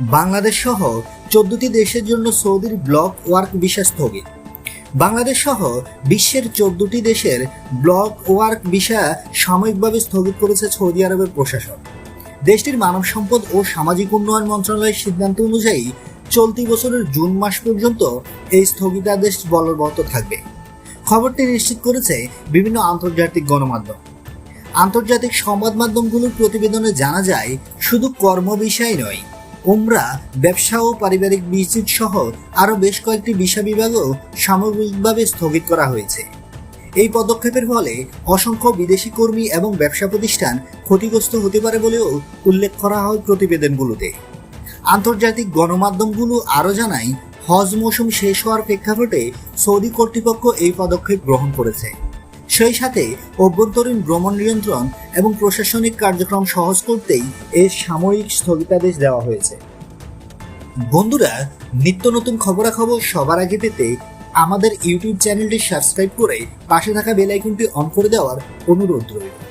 বাংলাদেশ সহ চোদ্দটি দেশের জন্য সৌদির ব্লক ওয়ার্ক ভিসা স্থগিত। বাংলাদেশ সহ বিশ্বের চোদ্দটি দেশের ব্লক ওয়ার্ক ভিসা সাময়িকভাবে স্থগিত করেছে সৌদি আরবের প্রশাসন। দেশটির মানব সম্পদ ও সামাজিক উন্নয়ন মন্ত্রণালয়ের সিদ্ধান্ত অনুযায়ী চলতি বছরের জুন মাস পর্যন্ত এই স্থগিতাদেশ বলবৎ থাকবে। খবরটি নিশ্চিত করেছে বিভিন্ন আন্তর্জাতিক গণমাধ্যম। আন্তর্জাতিক সংবাদ মাধ্যমগুলোর প্রতিবেদনে জানা যায়, শুধু কর্ম বিষয় নয় উমরা, ব্যবসা ও পারিবারিক ভিজিট সহ আরও বেশ কয়েকটি বিষয় বিভাগও সামগ্রিকভাবে স্থগিত করা হয়েছে। এই পদক্ষেপের ফলে অসংখ্য বিদেশি কর্মী এবং ব্যবসা প্রতিষ্ঠান ক্ষতিগ্রস্ত হতে পারে বলেও উল্লেখ করা হয় প্রতিবেদনগুলোতে। আন্তর্জাতিক গণমাধ্যমগুলো আরও জানায়, হজ মৌসুম শেষ হওয়ার প্রেক্ষাপটে সৌদি কর্তৃপক্ষ এই পদক্ষেপ গ্রহণ করেছে। সেই সাথে অভ্যন্তরীণ ভ্রমণ নিয়ন্ত্রণ এবং প্রশাসনিক কার্যক্রম সহজ করতেই এর সাময়িক স্থগিতাদেশ দেওয়া হয়েছে। বন্ধুরা, নিত্য নতুন খবরাখবর সবার আগে পেতে আমাদের ইউটিউব চ্যানেলটি সাবস্ক্রাইব করে পাশে থাকা বেল আইকনটি অন করে দেওয়ার অনুরোধ রইল।